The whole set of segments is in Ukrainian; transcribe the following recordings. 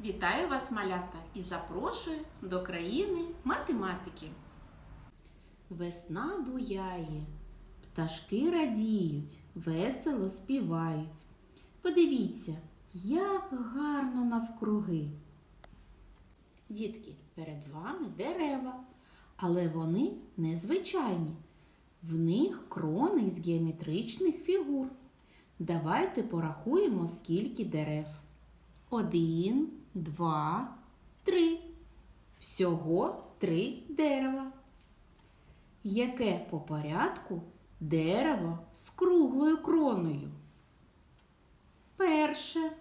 Вітаю вас, малята, і запрошую до країни математики. Весна буяє, пташки радіють, весело співають. Подивіться, як гарно навкруги. Дітки, перед вами дерева, але вони незвичайні. В них крони з геометричних фігур. Давайте порахуємо, скільки дерев. Один, два, три. Всього три дерева. Яке по порядку дерево з круглою кроною? Перше.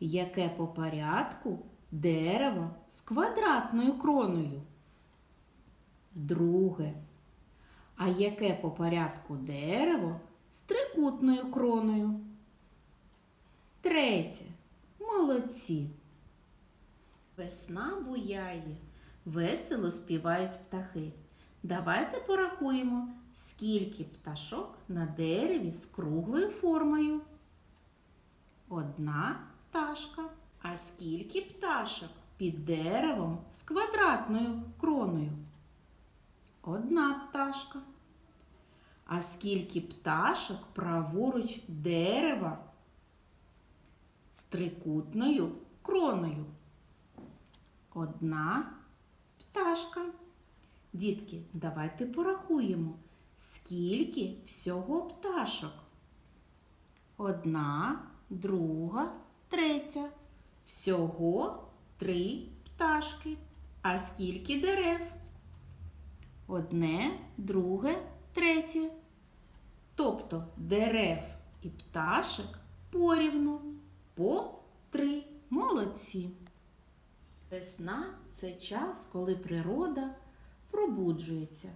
Яке по порядку дерево з квадратною кроною? Друге. А яке по порядку дерево з трикутною кроною? Третє. Молодці. Весна буяє, весело співають птахи. Давайте порахуємо, скільки пташок на дереві з круглою формою. Одна пташка. А скільки пташок під деревом з квадратною кроною? Одна пташка. А скільки пташок праворуч дерева з трикутною кроною? Одна пташка. Дітки, давайте порахуємо, скільки всього пташок. Одна, друга, третя. Всього три пташки. А скільки дерев? Одне, друге, третє. Тобто дерев і пташок порівну по три. Молодці. Весна це час, коли природа пробуджується.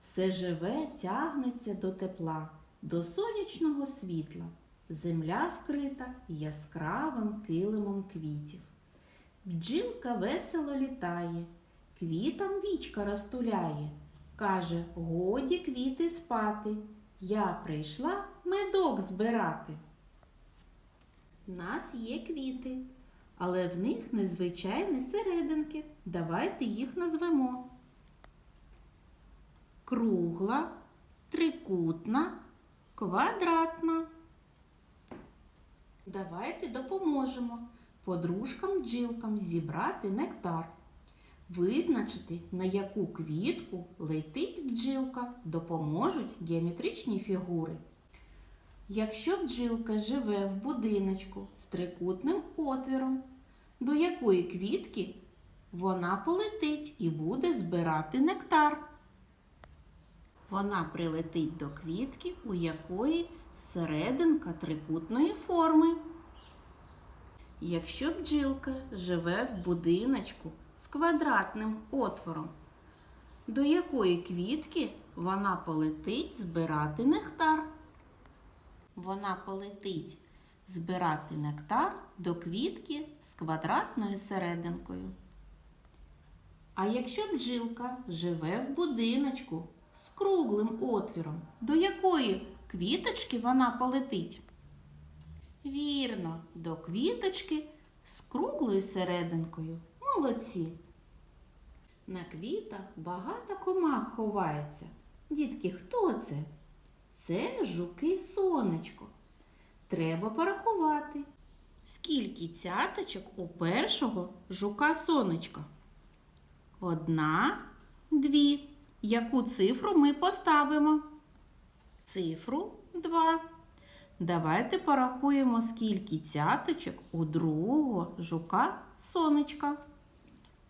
Все живе тягнеться до тепла, до сонячного світла. Земля вкрита яскравим килимом квітів. Бджілка весело літає, квітам вічка розтуляє. Каже, годі квіти спати. Я прийшла медок збирати. У нас є квіти, але в них незвичайні серединки. Давайте їх назвемо. Кругла, трикутна, квадратна. Давайте допоможемо подружкам-бджілкам зібрати нектар. Визначити, на яку квітку летить бджілка, допоможуть геометричні фігури. Якщо бджілка живе в будиночку з трикутним отвіром, до якої квітки вона полетить і буде збирати нектар. Вона прилетить до квітки, у якої серединка трикутної форми. Якщо бджілка живе в будиночку з квадратним отвором, до якої квітки вона полетить збирати нектар. Вона полетить збирати нектар до квітки з квадратною серединкою. А якщо бджілка живе в будиночку з круглим отвіром, до якої квіточки вона полетить? Вірно, до квіточки з круглою серединкою. Молодці. На квітах багато комах ховається. Дітки, хто це? Це жуки сонечко. Треба порахувати. Скільки цяточок у першого жука сонечка? Одна, дві. Яку цифру ми поставимо? Цифру два. Давайте порахуємо, скільки цяточок у другого жука сонечка.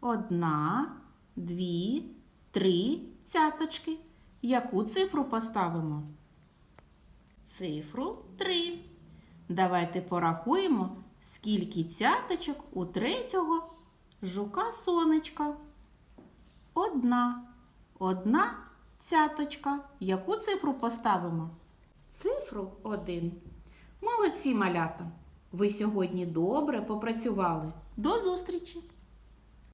Одна, дві, три цяточки. Яку цифру поставимо? Цифру три. Давайте порахуємо, скільки цяточок у третього жука сонечка. Одна. Одна цяточка. Яку цифру поставимо? Цифру один. Молодці малята! Ви сьогодні добре попрацювали. До зустрічі!